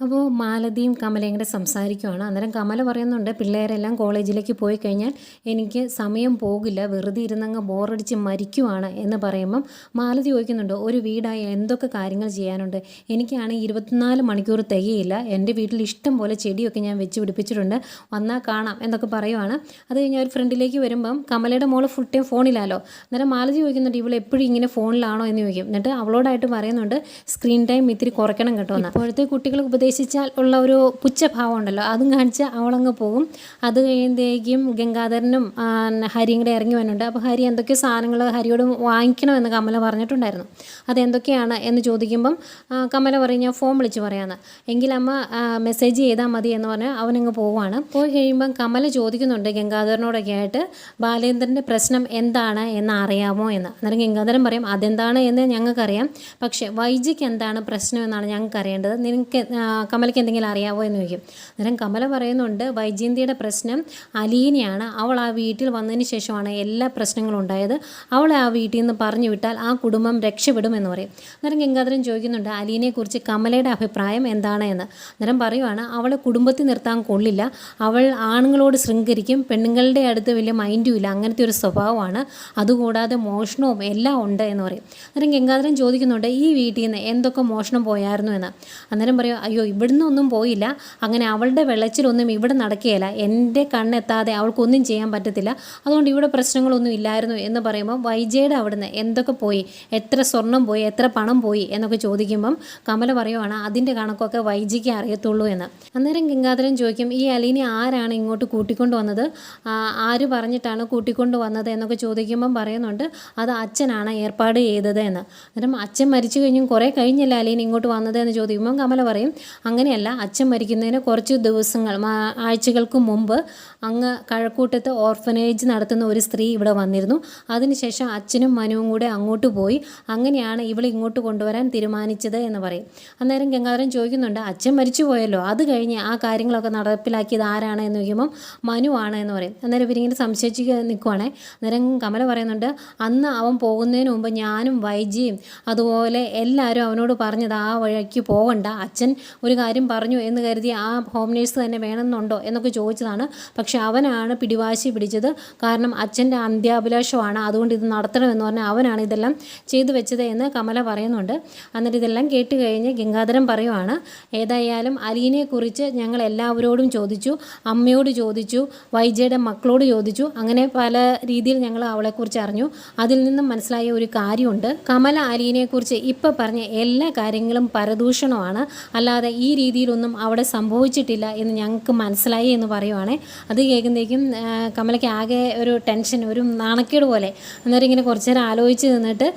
അപ്പോൾ മാലതിയും കമലയും കൂടെ സംസാരിക്കുവാണ്. അന്നേരം കമല പറയുന്നുണ്ട് പിള്ളേരെല്ലാം കോളേജിലേക്ക് പോയി കഴിഞ്ഞാൽ എനിക്ക് സമയം പോകില്ല വെറുതെ ഇരുന്നങ്ങ് ബോറടിച്ച് മരിക്കുവാണ് എന്ന് പറയുമ്പം മാലതി ചോദിക്കുന്നുണ്ട് ഒരു വീടായി എന്തൊക്കെ കാര്യങ്ങൾ ചെയ്യാനുണ്ട്? എനിക്കാണെങ്കിൽ ഇരുപത്തിനാല് മണിക്കൂർ തികയില്ല. എന്റെ വീട്ടിൽ ഇഷ്ടം പോലെ ചെടിയൊക്കെ ഞാൻ വെച്ച് പിടിപ്പിച്ചിട്ടുണ്ട്. വന്നാൽ കാണാം എന്നൊക്കെ പറയുവാണ്. അത് കഴിഞ്ഞ് ഒരു ഫ്രണ്ടിലേക്ക് വരുമ്പം കമലയുടെ മോൾ ഫുൾ ടൈം ഫോണിലാലോ. അന്നേരം മാലതി ചോദിക്കുന്നുണ്ട് ഇവൾ എപ്പോഴും ഇങ്ങനെ ഫോണിലാണോ? എന്ന് ചോദിക്കും. എന്നിട്ട് അവളോടായിട്ട് പറയുന്നുണ്ട് സ്ക്രീൻ ടൈം ഇത്തിരി കുറയ്ക്കണം കേട്ടോ ഇപ്പോഴത്തെ കുട്ടികൾ ഉപദേശിച്ചാൽ ഉള്ള ഒരു പുച്ഛഭാവം ഉണ്ടല്ലോ. അതും കാണിച്ച് അവളങ്ങ് പോകും അത് കഴിയുമ്പോഴേക്കും ഗംഗാധരനും ഹരിയും കൂടെ ഇറങ്ങി വരുന്നുണ്ട്. അപ്പോൾ ഹരി എന്തൊക്കെ സാധനങ്ങൾ ഹരിയോട് വാങ്ങിക്കണമെന്ന് കമല പറഞ്ഞിട്ടുണ്ടായിരുന്നു. അതെന്തൊക്കെയാണ് എന്ന് ചോദിക്കുമ്പം കമല പറയും ഞാൻ ഫോൺ വിളിച്ച് പറയാമെന്ന് എങ്കിലമ്മ മെസ്സേജ് ചെയ്താൽ മതി എന്ന് പറഞ്ഞ് അവനങ്ങ് പോവാണ് പോയി കഴിയുമ്പം കമല ചോദിക്കുന്നുണ്ട് ഗംഗാധരനോടൊക്കെ ആയിട്ട് ബാലേന്ദ്രന്റെ പ്രശ്നം എന്താണ് എന്ന് അറിയാമോ എന്ന്? അന്നേരം ഗംഗാധരൻ പറയും അതെന്താണ് എന്ന് ഞങ്ങൾക്കറിയാം. പക്ഷേ വൈജിക്ക് എന്താണ് പ്രശ്നം എന്നാണ് ഞങ്ങൾക്ക് അറിയേണ്ടത് നിനക്ക് കമലയ്ക്ക് എന്തെങ്കിലും അറിയാവോ എന്ന് ചോദിക്കും. അന്നേരം കമല പറയുന്നുണ്ട് വൈജയന്തിയുടെ പ്രശ്നം അലീനയാണ്. അവൾ ആ വീട്ടിൽ വന്നതിന് ശേഷമാണ് എല്ലാ പ്രശ്നങ്ങളും ഉണ്ടായത്. അവളെ ആ വീട്ടിൽ നിന്ന് പറഞ്ഞു വിട്ടാൽ ആ കുടുംബം രക്ഷപ്പെടും എന്ന് പറയും. അന്നേരം ഗംഗാധരൻ ചോദിക്കുന്നുണ്ട് അലീനയെക്കുറിച്ച് കമലയുടെ അഭിപ്രായം എന്താണ് എന്ന്? അന്നേരം പറയുവാണ് അവളെ കുടുംബത്തിൽ നിർത്താൻ കൊള്ളില്ല. അവൾ ആണുങ്ങളോട് ശൃംഖരിക്കും പെണ്ണുങ്ങളുടെ അടുത്ത് വലിയ മൈൻഡും ഇല്ല. അങ്ങനത്തെ ഒരു സ്വഭാവമാണ്. അതുകൂടാതെ മോഷണവും എല്ലാം ഉണ്ട് എന്ന് പറയും. അന്നേരം ഗംഗാധരൻ ചോദിക്കുന്നുണ്ട് ഈ വീട്ടിൽ നിന്ന് എന്തൊക്കെ മോഷണം പോയായിരുന്നു എന്ന്? അന്നേരം പറയും അയ്യോ ഇവിടുന്ന് ഒന്നും പോയില്ല. അങ്ങനെ അവളുടെ വെള്ളച്ചിലൊന്നും ഇവിടെ നടക്കുകയില്ല. എന്റെ കണ്ണെത്താതെ അവൾക്കൊന്നും ചെയ്യാൻ പറ്റത്തില്ല. അതുകൊണ്ട് ഇവിടെ പ്രശ്നങ്ങളൊന്നും ഇല്ലായിരുന്നു എന്ന് പറയുമ്പോൾ വൈജയുടെ അവിടുന്ന് എന്തൊക്കെ പോയി? എത്ര സ്വർണം പോയി? എത്ര പണം പോയി? എന്നൊക്കെ ചോദിക്കുമ്പം കമല പറയുവാണ് അതിന്റെ കണക്കൊക്കെ വൈജിക്ക് അറിയത്തുള്ളൂ എന്ന്. അന്നേരം ഗംഗാധരൻ ചോദിക്കും ഈ അലീനെ ആരാണ് ഇങ്ങോട്ട് കൂട്ടിക്കൊണ്ട് വന്നത്? ആര് പറഞ്ഞിട്ടാണ് കൂട്ടിക്കൊണ്ട് വന്നത്? എന്നൊക്കെ ചോദിക്കുമ്പം പറയുന്നുണ്ട് അത് അച്ഛനാണ് ഏർപ്പാട് ചെയ്തത് എന്ന്. അന്നേരം അച്ഛൻ മരിച്ചു കഴിഞ്ഞും കുറേ കഴിഞ്ഞല്ല അലീൻ ഇങ്ങോട്ട് വന്നത് എന്ന് ചോദിക്കുമ്പം കമല പറയും അങ്ങനെയല്ല അച്ഛൻ മരിക്കുന്നതിന് കുറച്ച് ദിവസങ്ങൾ ആഴ്ചകൾക്ക് മുമ്പ് അങ്ങ് കഴക്കൂട്ടത്ത് ഓർഫനേജ് നടത്തുന്ന ഒരു സ്ത്രീ ഇവിടെ വന്നിരുന്നു. അതിനുശേഷം അച്ഛനും മനുവും കൂടെ അങ്ങോട്ട് പോയി. അങ്ങനെയാണ് ഇവളെ ഇങ്ങോട്ട് കൊണ്ടുവരാൻ തീരുമാനിച്ചത് എന്ന് പറയും. അന്നേരം ഗംഗാധരൻ ചോദിക്കുന്നുണ്ട് അച്ഛൻ മരിച്ചു പോയല്ലോ? അത് കഴിഞ്ഞ് ആ കാര്യങ്ങളൊക്കെ നടപ്പിലാക്കിയത് ആരാണ്? എന്ന് ചോദിക്കുമ്പം മനു ആണ് എന്ന് പറയും. അന്നേരം ഇവരിങ്ങനെ സംശയിച്ച് നിൽക്കുവാണേ അന്നേരം കമല പറയുന്നുണ്ട് അന്ന് അവൻ പോകുന്നതിന് മുമ്പ് ഞാനും വൈജിയും അതുപോലെ എല്ലാവരും അവനോട് പറഞ്ഞത് ആ വഴിക്ക് പോകണ്ട. അച്ഛൻ ഒരു കാര്യം പറഞ്ഞു എന്ന് കരുതി ആ ഹോം നേഴ്സ് തന്നെ വേണമെന്നുണ്ടോ എന്നൊക്കെ ചോദിച്ചതാണ്. പക്ഷെ അവനാണ് പിടിവാശി പിടിച്ചത്. കാരണം അച്ഛന്റെ അന്ത്യാഭിലാഷമാണ്. അതുകൊണ്ട് ഇത് നടത്തണമെന്ന് പറഞ്ഞാൽ അവനാണ് ഇതെല്ലാം ചെയ്തു വെച്ചത് എന്ന് കമല പറയുന്നുണ്ട്. എന്നിട്ട് ഇതെല്ലാം കേട്ട് കഴിഞ്ഞ് ഗംഗാധരൻ പറയുവാണ് ഏതായാലും അലീനെക്കുറിച്ച് ഞങ്ങൾ എല്ലാവരോടും ചോദിച്ചു. അമ്മയോട് ചോദിച്ചു. വൈജയുടെ മക്കളോട് ചോദിച്ചു. അങ്ങനെ പല രീതിയിൽ ഞങ്ങൾ അവളെക്കുറിച്ച് അറിഞ്ഞു. അതിൽ നിന്നും മനസ്സിലായ ഒരു കാര്യമുണ്ട്. കമല അലീനെക്കുറിച്ച് ഇപ്പം പറഞ്ഞ എല്ലാ കാര്യങ്ങളും പരദൂഷണമാണ്. അല്ലാതെ ഈ രീതിയിലൊന്നും അവിടെ സംഭവിച്ചിട്ടില്ല എന്ന് ഞങ്ങൾക്ക് മനസ്സിലായി എന്ന് പറയുവാണേ. അത് കേൾക്കുന്നേക്കും കമലയ്ക്ക് ആകെ ഒരു ടെൻഷൻ ഒരു നാണക്കേട് പോലെ. അന്നേരം ഇങ്ങനെ കുറച്ച് നേരം ആലോചിച്ച് നിന്നിട്ട്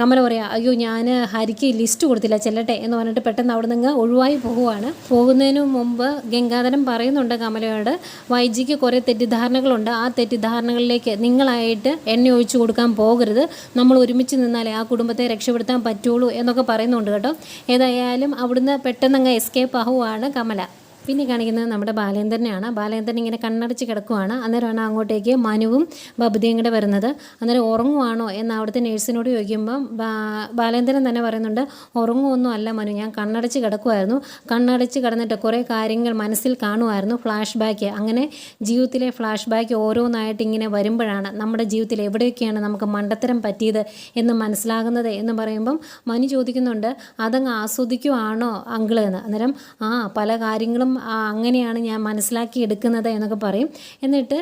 കമല പറയാം അയ്യോ ഞാൻ ഹരിക്ക് ലിസ്റ്റ് കൊടുത്തില്ല ചെല്ലട്ടെ എന്ന് പറഞ്ഞിട്ട് പെട്ടെന്ന് അവിടെ നിന്ന് ഒഴിവായി പോവുകയാണ് പോകുന്നതിന് മുമ്പ് ഗംഗാധരൻ പറയുന്നുണ്ട് കമലയോട് വൈജിക്ക് കുറേ തെറ്റിദ്ധാരണകളുണ്ട്. ആ തെറ്റിദ്ധാരണകളിലേക്ക് നിങ്ങളായിട്ട് എണ്ണ ഒഴിച്ചു കൊടുക്കാൻ പോകരുത്. നമ്മൾ ഒരുമിച്ച് നിന്നാലേ ആ കുടുംബത്തെ രക്ഷപ്പെടുത്താൻ പറ്റുള്ളൂ എന്നൊക്കെ പറയുന്നുണ്ട് കേട്ടോ. ഏതായാലും അവിടുന്ന് പെട്ടെന്ന് അങ്ങ് എസ്കേപ്പ് ആവുകയാണ് കമല. പിന്നെ കാണിക്കുന്നത് നമ്മുടെ ബാലേന്ദ്രനെയാണ്. ബാലേന്ദ്രൻ ഇങ്ങനെ കണ്ണടച്ച് കിടക്കുവാണ്. അന്നേരമാണ് അങ്ങോട്ടേക്ക് മനുവും ബബുദയും കൂടെ വരുന്നത്. അന്നേരം ഉറങ്ങുവാണോ എന്ന് അവിടുത്തെ നേഴ്സിനോട് ചോദിക്കുമ്പം ബാ- ബാലേന്ദ്രൻ തന്നെ പറയുന്നുണ്ട് ഉറങ്ങുമൊന്നും അല്ല മനു ഞാൻ കണ്ണടച്ച് കിടക്കുമായിരുന്നു കണ്ണടച്ച് കിടന്നിട്ട് കുറേ കാര്യങ്ങൾ മനസ്സിൽ കാണുമായിരുന്നു ഫ്ലാഷ് ബാക്ക്. അങ്ങനെ ജീവിതത്തിലെ ഫ്ലാഷ് ബാക്ക് ഓരോന്നായിട്ട് ഇങ്ങനെ വരുമ്പോഴാണ് നമ്മുടെ ജീവിതത്തിൽ എവിടെയൊക്കെയാണ് നമുക്ക് മണ്ടത്തരം പറ്റിയത് എന്ന് മനസ്സിലാകുന്നത് എന്ന് പറയുമ്പം മനു ചോദിക്കുന്നുണ്ട് അതങ്ങ് ആസ്വദിക്കുവാണോ അങ്കിൾ? എന്ന്. അന്നേരം ആ പല കാര്യങ്ങളും അങ്ങനെയാണ് ഞാൻ മനസ്സിലാക്കി എടുക്കുന്നത് എന്നൊക്കെ പറയും. എന്നിട്ട്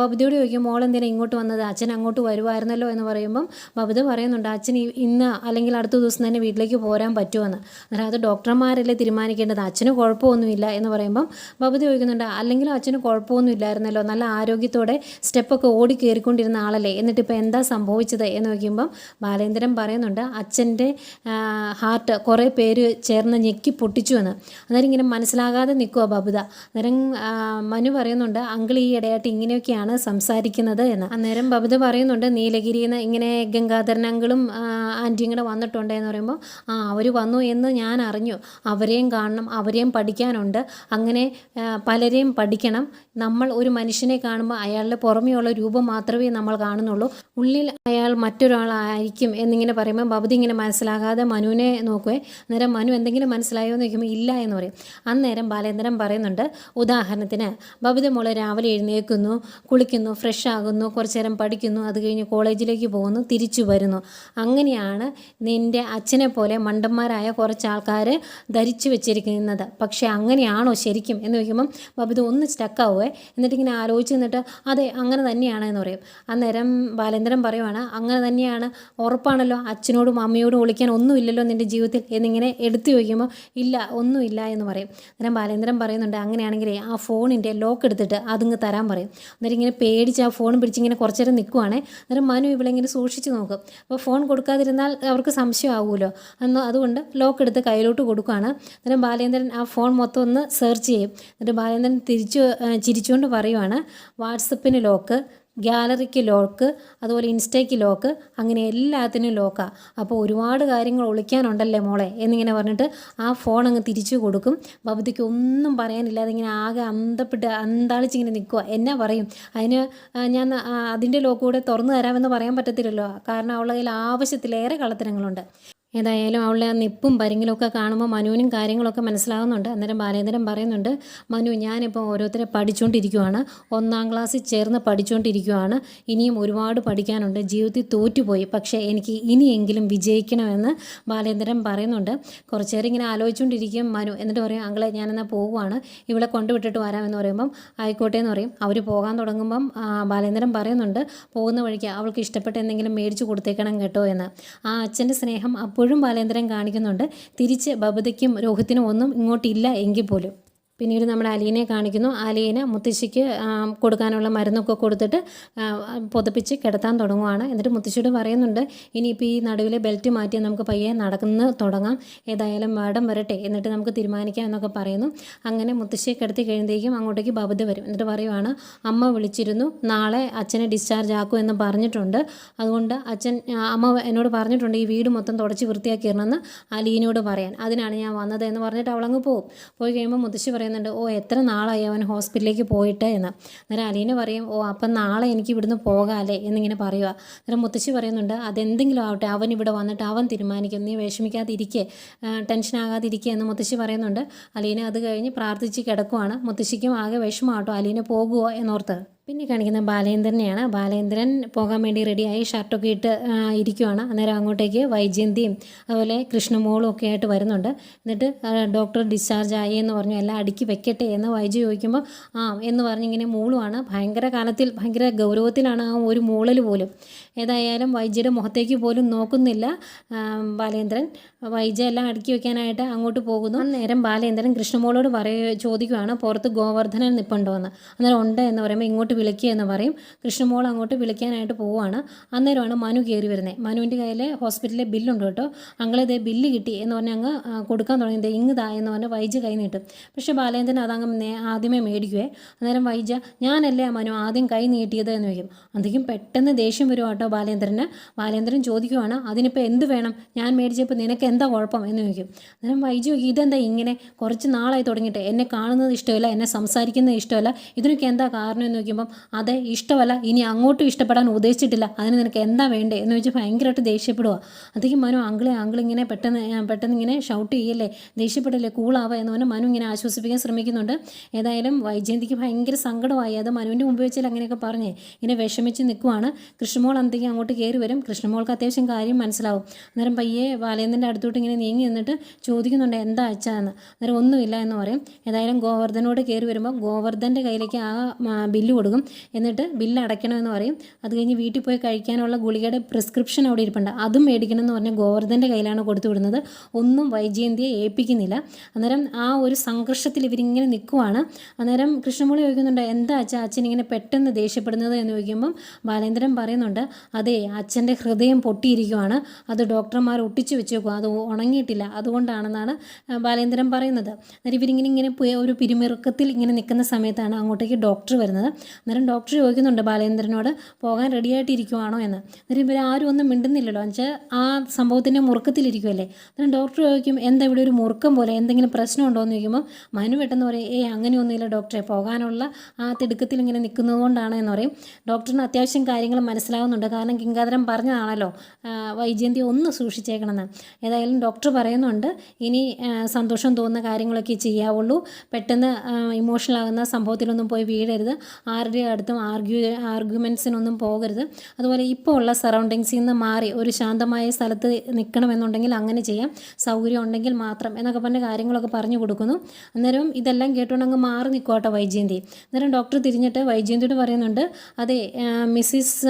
ബബിതയോട് ചോദിക്കും മോൾ എന്തിനാ ഇങ്ങോട്ട് വന്നത്? അച്ഛൻ അങ്ങോട്ട് വരുമായിരുന്നല്ലോ എന്ന് പറയുമ്പം ബബിത പറയുന്നുണ്ട് അച്ഛൻ ഇന്ന് അല്ലെങ്കിൽ അടുത്ത ദിവസം തന്നെ വീട്ടിലേക്ക് പോരാൻ പറ്റുമെന്ന്. അന്നേരം അത് ഡോക്ടർമാരല്ലേ തീരുമാനിക്കേണ്ടത്? അച്ഛന് കുഴപ്പമൊന്നുമില്ല എന്ന് പറയുമ്പം ബബിത ചോദിക്കുന്നുണ്ട് അല്ലെങ്കിലും അച്ഛന് കുഴപ്പമൊന്നും ഇല്ലായിരുന്നല്ലോ നല്ല ആരോഗ്യത്തോടെ സ്റ്റെപ്പൊക്കെ ഓടി കയറിക്കൊണ്ടിരുന്ന ആളല്ലേ? എന്നിട്ട് ഇപ്പോൾ എന്താ സംഭവിച്ചത്? എന്ന് നോക്കുമ്പം ബാലേന്ദ്രൻ പറയുന്നുണ്ട് അച്ഛന്റെ ഹാർട്ട് കുറേ പേര് ചേർന്ന് ഞെക്കി പൊട്ടിച്ചു എന്ന്. അന്നേരം ഇങ്ങനെ മനസ്സിലാകാതെ നിൽക്കുക ബബുത അന്നേരം മനു പറയുന്നുണ്ട് അങ്കിൾ ഈ ഇടയായിട്ട് ഇങ്ങനെയൊക്കെയാണ് സംസാരിക്കുന്നത് എന്ന്. അന്നേരം ബബുത പറയുന്നുണ്ട് നീലഗിരിയിൽ നിന്ന് ഇങ്ങനെ ഗംഗാധരൻ അങ്കിളും ആന്റിയും ഇങ്ങനെ വന്നിട്ടുണ്ട് എന്ന് പറയുമ്പോൾ ആ അവർ വന്നു എന്ന് ഞാൻ അറിഞ്ഞു. അവരെയും കാണണം അവരെയും പഠിക്കാനുണ്ട്. അങ്ങനെ പലരെയും പഠിക്കണം. നമ്മൾ ഒരു മനുഷ്യനെ കാണുമ്പോൾ അയാളുടെ പുറമെയുള്ള രൂപം മാത്രമേ നമ്മൾ കാണുന്നുള്ളൂ. ഉള്ളിൽ അയാൾ മറ്റൊരാളായിരിക്കും എന്നിങ്ങനെ പറയുമ്പോൾ ഭവതി ഇങ്ങനെ മനസ്സിലാകാതെ മനുവിനെ നോക്കുവേ. അന്നേരം മനു എന്തെങ്കിലും മനസ്സിലായോ എന്ന് ചോദിക്കുമ്പോൾ ഇല്ല എന്ന് പറയും. അന്നേരം ബാലേന്ദ്രൻ പറയുന്നുണ്ട് ഉദാഹരണത്തിന് ഭവതി മോളെ രാവിലെ എഴുന്നേൽക്കുന്നു കുളിക്കുന്നു ഫ്രഷ് ആകുന്നു കുറച്ച് നേരം പഠിക്കുന്നു അത് കഴിഞ്ഞ് കോളേജിലേക്ക് പോകുന്നു തിരിച്ചു വരുന്നു. അങ്ങനെയാണ് നിന്റെ അച്ഛനെ പോലെ മണ്ടന്മാരായ കുറച്ച് ആൾക്കാർ ധരിച്ചു വെച്ചിരിക്കുന്നത്. പക്ഷേ അങ്ങനെയാണോ ശരിക്കും? എന്ന് ചോദിക്കുമ്പം ബബിത ഒന്ന് സ്റ്റക്കാവുമേ എന്നിട്ട് ഇങ്ങനെ ആലോചിച്ച് നിന്നിട്ട് അതെ അങ്ങനെ തന്നെയാണ് എന്ന് പറയും. അന്നേരം ബാലേന്ദ്രൻ പറയുവാണ് അങ്ങനെ തന്നെയാണ്. ഉറപ്പാണല്ലോ അച്ഛനോടും അമ്മയോടും ഒളിക്കാൻ ഒന്നുമില്ലല്ലോ നിന്റെ ജീവിതത്തിൽ? എന്നിങ്ങനെ എടുത്തു ചോദിക്കുമ്പോൾ ഇല്ല ഒന്നുമില്ല എന്ന് പറയും. അന്നേരം ബാലേന്ദ്രൻ പറയുന്നുണ്ട് അങ്ങനെയാണെങ്കിൽ ആ ഫോണിന്റെ ലോക്ക് എടുത്തിട്ട് അതിങ്ങ് തരാൻ പറയും. അന്നേരം ഇങ്ങനെ പേടിച്ച് ആ ഫോൺ പിടിച്ചിങ്ങനെ കുറച്ചേരം നിൽക്കുവാണേ അന്നേരം മനു ഇവിടെ ഇങ്ങനെ സൂക്ഷിച്ച് നോക്കും. അപ്പോൾ ഫോൺ കൊടുക്കാതിരുന്നാൽ അവർക്ക് സംശയമാവുമല്ലോ എന്ന് അതുകൊണ്ട് ലോക്ക് എടുത്ത് കയ്യിലോട്ട് കൊടുക്കുകയാണ്. അന്നേരം ബാലേന്ദ്രൻ ആ ഫോൺ മൊത്തം ഒന്ന് സെർച്ച് ചെയ്യും. എന്നിട്ട് ബാലേന്ദ്രൻ തിരിച്ചു ചിരിച്ചുകൊണ്ട് പറയുവാണ് വാട്സപ്പിന് ലോക്ക് ഗ്യാലറിക്ക് ലോക്ക് അതുപോലെ ഇൻസ്റ്റയ്ക്ക് ലോക്ക് അങ്ങനെ എല്ലാത്തിനും ലോക്കാണ് അപ്പോൾ ഒരുപാട് കാര്യങ്ങൾ ഒളിക്കാനുണ്ടല്ലേ മോളെ? എന്നിങ്ങനെ പറഞ്ഞിട്ട് ആ ഫോൺ അങ്ങ് തിരിച്ചു കൊടുക്കും. ബബുദിക്ക് ഒന്നും പറയാനില്ലാതെ ഇങ്ങനെ ആകെ അന്തപ്പെട്ട് അന്താളിച്ചിങ്ങനെ നിൽക്കുക എന്നാ പറയും? അതിന് ഞാൻ അതിന്റെ ലോക്ക് കൂടെ തുറന്നു തരാമെന്ന് പറയാൻ പറ്റത്തില്ലല്ലോ. കാരണം അവളുടെ കയ്യിൽ ആവശ്യത്തിലേറെ കള്ളത്തരങ്ങളുണ്ട്. ഏതായാലും അവളുടെ ആ നിപ്പും പരിങ്ങലൊക്കെ കാണുമ്പോൾ മനുവിനും കാര്യങ്ങളൊക്കെ മനസ്സിലാകുന്നുണ്ട് അന്നേരം ബാലേന്ദ്രൻ പറയുന്നുണ്ട് മനു ഞാനിപ്പോൾ ഓരോരുത്തരെ പഠിച്ചുകൊണ്ടിരിക്കുവാണ്. ഒന്നാം ക്ലാസ്സിൽ ചേർന്ന് പഠിച്ചുകൊണ്ടിരിക്കുവാണ്. ഇനിയും ഒരുപാട് പഠിക്കാനുണ്ട്. ജീവിതത്തിൽ തോറ്റുപോയി. പക്ഷേ എനിക്ക് ഇനിയെങ്കിലും വിജയിക്കണമെന്ന് ബാലേന്ദ്രൻ പറയുന്നുണ്ട്. കുറച്ച് നേരം ഇങ്ങനെ ആലോചിച്ചുകൊണ്ടിരിക്കും മനു. എന്നിട്ട് പറയും അങ്ങളെ ഞാനെന്നാൽ പോകുവാണ് ഇവിടെ കൊണ്ടുവിട്ടിട്ട് വരാമെന്ന് പറയുമ്പം ആയിക്കോട്ടെ എന്ന് പറയും. അവർ പോകാൻ തുടങ്ങുമ്പം ബാലേന്ദ്രൻ പറയുന്നുണ്ട് പോകുന്ന വഴിക്ക് അവൾക്ക് ഇഷ്ടപ്പെട്ട എന്തെങ്കിലും മേടിച്ച് കൊടുത്തേക്കണം കേട്ടോ എന്ന്. ആ അച്ഛന്റെ സ്നേഹം അപ്പോഴും ബാലേന്ദ്രൻ കാണിക്കുന്നുണ്ട്. തിരിച്ച് ബബിതയ്ക്കും രോഹിത്തിനും ഒന്നും ഇങ്ങോട്ടില്ല എങ്കിൽ പോലും. പിന്നീട് നമ്മുടെ അലീനെ കാണിക്കുന്നു. അലീന മുത്തശ്ശിക്ക് കൊടുക്കാനുള്ള മരുന്നൊക്കെ കൊടുത്തിട്ട് പുതപ്പിച്ച് കിടത്താൻ തുടങ്ങുവാണ്. എന്നിട്ട് മുത്തശ്ശിയോട് പറയുന്നുണ്ട് ഇനിയിപ്പോൾ ഈ നടുവിലെ ബെൽറ്റ് മാറ്റി നമുക്ക് പയ്യെ നടക്കുന്ന തുടങ്ങാം. ഏതായാലും മാഡം വരട്ടെ. എന്നിട്ട് നമുക്ക് തീരുമാനിക്കാം എന്നൊക്കെ പറയുന്നു. അങ്ങനെ മുത്തശ്ശിയെ കിടത്തി കഴിയുമ്പോഴേക്കും അങ്ങോട്ടേക്ക് ബബുദ്ധ വരും. എന്നിട്ട് പറയുവാണ് അമ്മ വിളിച്ചിരുന്നു. നാളെ അച്ഛനെ ഡിസ്ചാർജ് ആക്കും എന്ന് പറഞ്ഞിട്ടുണ്ട്. അതുകൊണ്ട് അച്ഛൻ അമ്മ എന്നോട് പറഞ്ഞിട്ടുണ്ട് ഈ വീട് മൊത്തം തുടച്ച് വൃത്തിയാക്കിയിരണമെന്ന് അലീനോട് പറയാൻ. അതിനാണ് ഞാൻ വന്നത് എന്ന് പറഞ്ഞിട്ട് അവളങ്ങ് പോകും പോയി കഴിയുമ്പോൾ മുത്തശ്ശി പറയുന്നുണ്ട് ഓ എത്ര നാളായി അവൻ ഹോസ്പിറ്റലിലേക്ക് പോയിട്ട്? എന്ന്. അന്നേരം അലീന പറയും ഓ അപ്പം നാളെ എനിക്ക് ഇവിടുന്ന് പോകാമല്ലേ എന്നിങ്ങനെ പറയുക അന്നേരം മുത്തശ്ശി പറയുന്നുണ്ട് അതെന്തെങ്കിലും ആവട്ടെ അവൻ ഇവിടെ വന്നിട്ട് അവൻ തീരുമാനിക്കും. നീ വിഷമിക്കാതിരിക്കെ ടെൻഷൻ ആകാതിരിക്കുക എന്ന് മുത്തശ്ശി പറയുന്നുണ്ട്. അലീന അത് കഴിഞ്ഞ് പ്രാർത്ഥിച്ച് കിടക്കുവാണ്. മുത്തശ്ശിക്കും ആകെ വിഷമാട്ടോ അലീന പോകുമോ എന്നോർത്ത്. പിന്നെ കാണിക്കുന്ന ബാലേന്ദ്രനെയാണ്. ബാലേന്ദ്രൻ പോകാൻ വേണ്ടി റെഡിയായി ഷർട്ടൊക്കെ ഇട്ട് ഇരിക്കുവാണ്. അന്നേരം അങ്ങോട്ടേക്ക് വൈജയന്തിയും അതുപോലെ കൃഷ്ണമോളും ഒക്കെ ആയിട്ട് വരുന്നുണ്ട്. എന്നിട്ട് ഡോക്ടർ ഡിസ്ചാർജ് ആയി എന്ന് പറഞ്ഞു എല്ലാം അടുക്കി വെക്കട്ടെ എന്ന് വൈജു ചോദിക്കുമ്പോൾ ആ എന്ന് പറഞ്ഞ് ഇങ്ങനെ മൂളുവാണ്. ഭയങ്കര കാലത്തിൽ ഭയങ്കര ഗൗരവത്തിലാണ് ആ ഒരു മൂളൽ പോലും. ഏതായാലും വൈജയുടെ മുഖത്തേക്ക് പോലും നോക്കുന്നില്ല ബാലേന്ദ്രൻ. വൈജ എല്ലാം അടുക്കി വെക്കാനായിട്ട് അങ്ങോട്ട് പോകുന്നു. അന്നേരം ബാലേന്ദ്രൻ കൃഷ്ണമോളോട് പറയ ചോദിക്കുവാണ് പുറത്ത് ഗോവർദ്ധനൻ നിൽപ്പുണ്ടോ എന്ന് അന്നേരം ഉണ്ട് എന്ന് പറയുമ്പോൾ ഇങ്ങോട്ട് വിളിക്കുക എന്ന് പറയും. കൃഷ്ണമോൾ അങ്ങോട്ട് വിളിക്കാനായിട്ട് പോവുകയാണ്. അന്നേരമാണ് മനു കയറി വരുന്നത് മനുവിന്റെ കയ്യിൽ ഹോസ്പിറ്റലിലെ ബില്ലുണ്ട് കേട്ടോ. അങ്ങളെ ഇതേ ബില്ല് കിട്ടി എന്ന് പറഞ്ഞ് അങ്ങ് കൊടുക്കാൻ തുടങ്ങി. ദേ ഇങ്ങ് താ എന്ന് പറഞ്ഞ് വൈജ് കൈ നീട്ടും. പക്ഷേ ബാലേന്ദ്രൻ അതങ്ങ് ആദ്യമേ മേടിക്കുവേ. അന്നേരം വൈജ ഞാനല്ലേ മനു ആദ്യം കൈ നീട്ടിയത്? എന്ന് വയ്ക്കും അധികം പെട്ടെന്ന് ദേഷ്യം വരും കേട്ടോ ബാലേന്ദ്രന്. ബാലേന്ദ്രൻ ചോദിക്കുവാണ് അതിനിപ്പോൾ എന്ത് വേണം? ഞാൻ മേടിച്ചപ്പോൾ നിനക്ക് എന്താ കുഴപ്പം? എന്ന് ചോദിക്കും. അന്നേരം വൈജു ഇതെന്താ ഇങ്ങനെ? കുറച്ച് നാളായി തുടങ്ങിയിട്ട്. എന്നെ കാണുന്നത് ഇഷ്ടമല്ല എന്നെ സംസാരിക്കുന്നത് ഇഷ്ടമല്ല. ഇതിനൊക്കെ എന്താ കാരണം? എന്ന് നോക്കുമ്പം അതെ ഇഷ്ടമല്ല. ഇനി അങ്ങോട്ടും ഇഷ്ടപ്പെടാൻ ഉദ്ദേശിച്ചിട്ടില്ല. അതിന് നിനക്ക് എന്താ വേണ്ടേ എന്ന് വെച്ച് ഭയങ്കരമായിട്ട് ദേഷ്യപ്പെടുക അധികം മനു അങ്കിളെ അങ്കിളിങ്ങനെ പെട്ടെന്ന് പെട്ടെന്ന് ഇങ്ങനെ ഷൗട്ട് ചെയ്യല്ലേ? ദേഷ്യപ്പെടല്ലേ? കൂളാവുക എന്ന് പറഞ്ഞ് മനു ഇങ്ങനെ ആശ്വസിപ്പിക്കാൻ ശ്രമിക്കുന്നുണ്ട്. ഏതായാലും വൈജയന്തിക്ക് ഭയങ്കര സങ്കടമായി. അത് മനുവിന്റെ മുമ്പ് വെച്ചാൽ അങ്ങനെയൊക്കെ പറഞ്ഞേ. ഇങ്ങനെ വിഷമിച്ച് നിൽക്കുവാണ് കൃഷ്ണമോൾ അന്തിക്ക് അങ്ങോട്ട് കയറി വരും. കൃഷ്ണമോൾക്ക് അത്യാവശ്യം കാര്യം മനസ്സിലാവും. അന്നേരം പയ്യെ ബാലേന്ദ്രന്റെ അടുത്തോട്ട് ഇങ്ങനെ നീങ്ങി നിന്നിട്ട് ചോദിക്കുന്നുണ്ട് എന്താ അച്ഛാ എന്ന്? അന്നേരം ഒന്നുമില്ല എന്ന് പറയും. ഏതായാലും ഗോവർദ്ധനോട് കയറി വരുമ്പോൾ ഗോവർദ്ധന്റെ കയ്യിലേക്ക് ആ, ബില്ല് കൊടുക്കും കൊടുക്കും എന്നിട്ട് ബില്ല് അടയ്ക്കണമെന്ന് പറയും. അത് കഴിഞ്ഞ് വീട്ടിൽ പോയി കഴിക്കാനുള്ള ഗുളികയുടെ പ്രിസ്ക്രിപ്ഷൻ അവിടെ ഇരിപ്പുണ്ട്. അതും മേടിക്കണം എന്ന് പറഞ്ഞ് ഗോവർദ്ധന്റെ കയ്യിലാണ് കൊടുത്തു വിടുന്നത്. ഒന്നും വൈജയന്തിയെ ഏൽപ്പിക്കുന്നില്ല. അന്നേരം ആ ഒരു സംഘർഷത്തിൽ ഇവരിങ്ങനെ നിൽക്കുവാണ്. അന്നേരം കൃഷ്ണമൂളി ചോദിക്കുന്നുണ്ട് എന്താ അച്ഛാ അച്ഛൻ ഇങ്ങനെ പെട്ടെന്ന് ദേഷ്യപ്പെടുന്നത്? എന്ന് ചോദിക്കുമ്പം ബാലേന്ദ്രൻ പറയുന്നുണ്ട് അതെ അച്ഛന്റെ ഹൃദയം പൊട്ടിയിരിക്കുവാണ്. അത് ഡോക്ടർമാർ ഒട്ടിച്ചു വെച്ചേക്കും അത് ഉണങ്ങിയിട്ടില്ല. അതുകൊണ്ടാണെന്നാണ് ബാലേന്ദ്രൻ പറയുന്നത്. ഇവരിങ്ങനെ ഇങ്ങനെ ഒരു പിരിമിറുക്കത്തിൽ ഇങ്ങനെ നിൽക്കുന്ന സമയത്താണ് അങ്ങോട്ടേക്ക് ഡോക്ടർ വരുന്നത്. അന്നേരം ഡോക്ടർ ചോദിക്കുന്നുണ്ട് ബാലേന്ദ്രനോട് പോകാൻ റെഡിയായിട്ടിരിക്കുവാണോ എന്ന്? അന്നേരം ഇവർ ആരും ഒന്നും മിണ്ടുന്നില്ലല്ലോ. എന്നുവെച്ചാൽ ആ സംഭവത്തിന്റെ മുറുക്കത്തിലിരിക്കുമല്ലേ അന്നേരം ഡോക്ടർ ചോദിക്കും എന്താ ഇവിടെ ഒരു മുറുക്കം പോലെ? എന്തെങ്കിലും പ്രശ്നമുണ്ടോ എന്ന് ചോദിക്കുമ്പോൾ മനു പെട്ടെന്ന് പറയും ഏയ് അങ്ങനെയൊന്നുമില്ല ഡോക്ടറെ പോകാനുള്ള ആ തിടുക്കത്തിൽ ഇങ്ങനെ നിൽക്കുന്നതുകൊണ്ടാണ് എന്ന് പറയും. ഡോക്ടറിന് അത്യാവശ്യം കാര്യങ്ങൾ മനസ്സിലാവുന്നുണ്ട്. കാരണം കിങ്കാതരം പറഞ്ഞതാണല്ലോ വൈജയന്തി ഒന്ന് സൂക്ഷിച്ചേക്കണമെന്ന്. ഏതായാലും ഡോക്ടർ പറയുന്നുണ്ട് ഇനി സന്തോഷം തോന്നുന്ന കാര്യങ്ങളൊക്കെ ചെയ്യാവുള്ളൂ. പെട്ടെന്ന് ഇമോഷണൽ ആകുന്ന സംഭവത്തിലൊന്നും പോയി വീഴരുത്. ആരുടെ അടുത്തും ആർഗ്യൂ ആർഗ്യുമെൻസിനൊന്നും പോകരുത്. അതുപോലെ ഇപ്പോൾ ഉള്ള സറൗണ്ടിങ്സിൽ നിന്ന് മാറി ഒരു ശാന്തമായ സ്ഥലത്ത് നിൽക്കണമെന്നുണ്ടെങ്കിൽ അങ്ങനെ ചെയ്യാം. സൗകര്യം ഉണ്ടെങ്കിൽ മാത്രം എന്നൊക്കെ പറഞ്ഞ കാര്യങ്ങളൊക്കെ പറഞ്ഞു കൊടുക്കുന്നു. അന്നേരം ഇതെല്ലാം കേട്ടുകൊണ്ട് അങ്ങ് മാറി നിൽക്കുവാട്ടോ വൈജയന്തി. അന്നേരം ഡോക്ടർ തിരിഞ്ഞിട്ട് വൈജയന്തിയോട് പറയുന്നുണ്ട് അതെ മിസ്സിസ്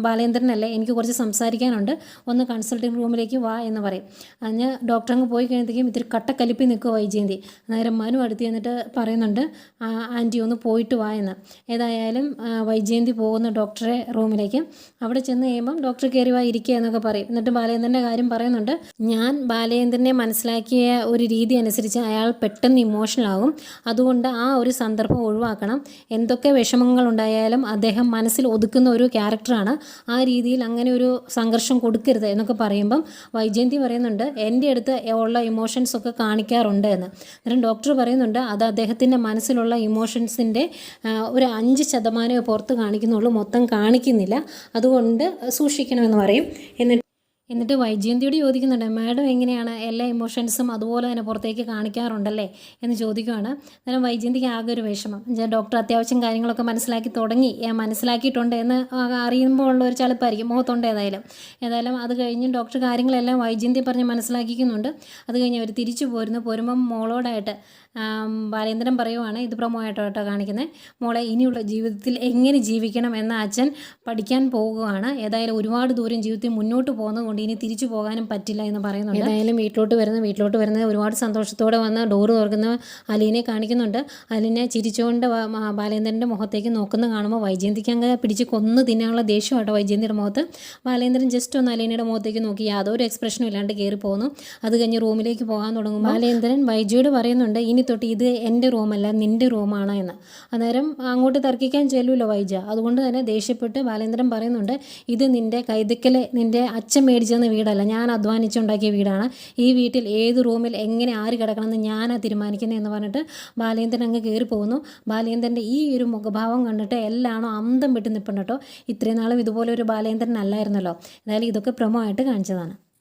ബാലേന്ദ്രനല്ലേ എനിക്ക് കുറച്ച് സംസാരിക്കാനുണ്ട്. ഒന്ന് കൺസൾട്ടിംഗ് റൂമിലേക്ക് വാ എന്ന് പറയും. അതിന് ഡോക്ടർ അങ്ങ് പോയി കഴിയുമ്പോഴത്തേക്കും ഇത്തിരി കട്ടക്കലിപ്പി നിൽക്കുക വൈജയന്തി. അന്നേരം മനു അടുത്ത് ചെന്നിട്ട് പറയുന്നുണ്ട് "ആ, ആന്റി ഒന്ന് പോയിട്ട് വാ എന്ന്. ഏതായാലും ആ, വൈജയന്തി പോകുന്ന ഡോക്ടറെ റൂമിലേക്ക്. അവിടെ ചെന്ന് കഴിയുമ്പം ഡോക്ടർ കയറി വാ ഇരിക്കുക എന്നൊക്കെ പറയും. എന്നിട്ട് ബാലേന്ദ്രന്റെ കാര്യം പറയുന്നുണ്ട്. ഞാൻ ബാലേന്ദ്രനെ മനസ്സിലാക്കിയ ഒരു രീതി അനുസരിച്ച് അയാൾ പെട്ടെന്ന് ഇമോഷണൽ ആകും. അതുകൊണ്ട് ആ ഒരു സന്ദർഭം ഒഴിവാക്കണം. എന്തൊക്കെ വിഷമങ്ങൾ ഉണ്ടായാലും അദ്ദേഹം മനസ്സിൽ ഒതുക്കുന്ന ഒരു ക്യാരക്ടറാണ് ആ രീതിയിൽ അങ്ങനെ ഒരു സംഘർഷം കൊടുക്കരുത് എന്നൊക്കെ പറയുമ്പം വൈജയന്തി പറയുന്നുണ്ട് എന്റെ അടുത്ത് ഉള്ള ഇമോഷൻസ് ഒക്കെ കാണിക്കാറുണ്ട് എന്ന്. അന്നേരം ഡോക്ടർ പറയുന്നുണ്ട് അത് അദ്ദേഹത്തിന്റെ മനസ്സിലുള്ള ഇമോഷൻസിന്റെ ഒരു അഞ്ച് ശതമാനമേ പുറത്ത് കാണിക്കുന്നുള്ളൂ. മൊത്തം കാണിക്കുന്നില്ല. അതുകൊണ്ട് സൂക്ഷിക്കണമെന്ന് പറയും. എന്നിട്ട് എന്നിട്ട് വൈജയന്തിയോട് ചോദിക്കുന്നുണ്ട് മാഡം എങ്ങനെയാണ് എല്ലാ ഇമോഷൻസും അതുപോലെ തന്നെ പുറത്തേക്ക് കാണിക്കാറുണ്ടല്ലേ? എന്ന് ചോദിക്കുവാണ്. അന്നേരം വൈജയന്തിക്ക് ആകെ ഒരു വിഷമം. ഡോക്ടർ അത്യാവശ്യം കാര്യങ്ങളൊക്കെ മനസ്സിലാക്കി തുടങ്ങി. മനസ്സിലാക്കിയിട്ടുണ്ട് എന്ന് അറിയുമ്പോൾ ഉള്ള ഒരു ചളിപ്പായിരിക്കും മുഖത്തുണ്ട് ഏതായാലും. ഏതായാലും അത് കഴിഞ്ഞ് ഡോക്ടർ കാര്യങ്ങളെല്ലാം വൈജയന്തി പറഞ്ഞ് മനസ്സിലാക്കിക്കുന്നുണ്ട്. അത് കഴിഞ്ഞ് അവർ തിരിച്ചു പോരുന്നു. പോരുമ്പം മോളോടായിട്ട് ബാലേന്ദ്രൻ പറയുവാണ് ഇത് പ്രൊമോ ആയിട്ടോ കേട്ടോ കാണിക്കുന്നത് മോളെ ഇനിയുള്ള ജീവിതത്തിൽ എങ്ങനെ ജീവിക്കണം എന്ന അച്ഛൻ പഠിക്കാൻ പോകുകയാണ് ഏതായാലും ഒരുപാട് ദൂരം ജീവിതത്തിൽ മുന്നോട്ട് പോകുന്നതുകൊണ്ട് ഇനി തിരിച്ചു പോകാനും പറ്റില്ല എന്ന് പറയുന്നുണ്ട്. ഏതായാലും വീട്ടിലോട്ട് വരുന്ന വീട്ടിലോട്ട് വരുന്ന ഒരുപാട് സന്തോഷത്തോടെ വന്ന് ഡോറ് തുറക്കുന്ന അലീനെ കാണിക്കുന്നുണ്ട്. അലീനെ ചിരിച്ചുകൊണ്ട് ബാലേന്ദ്രന്റെ മുഖത്തേക്ക് നോക്കുന്ന കാണുമ്പോൾ വൈജയന്തിക്ക് അങ്ങ് പിടിച്ച് കൊന്ന് തിന്നാനുള്ള ദേഷ്യമാട്ടോ വൈജയന്തിയുടെ മുഖത്ത്. ബാലേന്ദ്രൻ ജസ്റ്റ് ഒന്ന് അലീനയുടെ മുഖത്തേക്ക് നോക്കി യാതൊരു എക്സ്പ്രഷനും ഇല്ലാണ്ട് കയറി പോകുന്നു അത് കഴിഞ്ഞ് റൂമിലേക്ക് പോകാൻ തുടങ്ങും ബാലേന്ദ്രൻ വൈജയോട് പറയുന്നുണ്ട് ഇനി തൊട്ട് ഇത് എന്റെ റൂമല്ല നിന്റെ റൂമാണ് എന്ന്. അന്നേരം അങ്ങോട്ട് തർക്കിക്കാൻ ചെല്ലുമല്ലോ വൈജ. അതുകൊണ്ട് തന്നെ ദേഷ്യപ്പെട്ട് ബാലേന്ദ്രൻ പറയുന്നുണ്ട് ഇത് നിന്റെ കൈതക്കലെ നിന്റെ അച്ഛൻ മേടിച്ചെന്ന വീടല്ല. ഞാൻ അധ്വാനിച്ചുണ്ടാക്കിയ വീടാണ്. ഈ വീട്ടിൽ ഏത് റൂമിൽ എങ്ങനെ ആര് കിടക്കണമെന്ന് ഞാനാ തീരുമാനിക്കുന്നത് എന്ന് പറഞ്ഞിട്ട് ബാലേന്ദ്രൻ അങ്ങ് കയറി പോകുന്നു. ബാലേന്ദ്രന്റെ ഈ ഒരു മുഖഭാവം കണ്ടിട്ട് എല്ലാണോ അന്തം വിട്ട് നിൽപ്പുണ്ട് കേട്ടോ. ഇത്രയും നാളും ഇതുപോലെ ഒരു ബാലേന്ദ്രൻ അല്ലായിരുന്നല്ലോ. എന്തായാലും ഇതൊക്കെ പ്രമോ ആയിട്ട് കാണിച്ചതാണ്.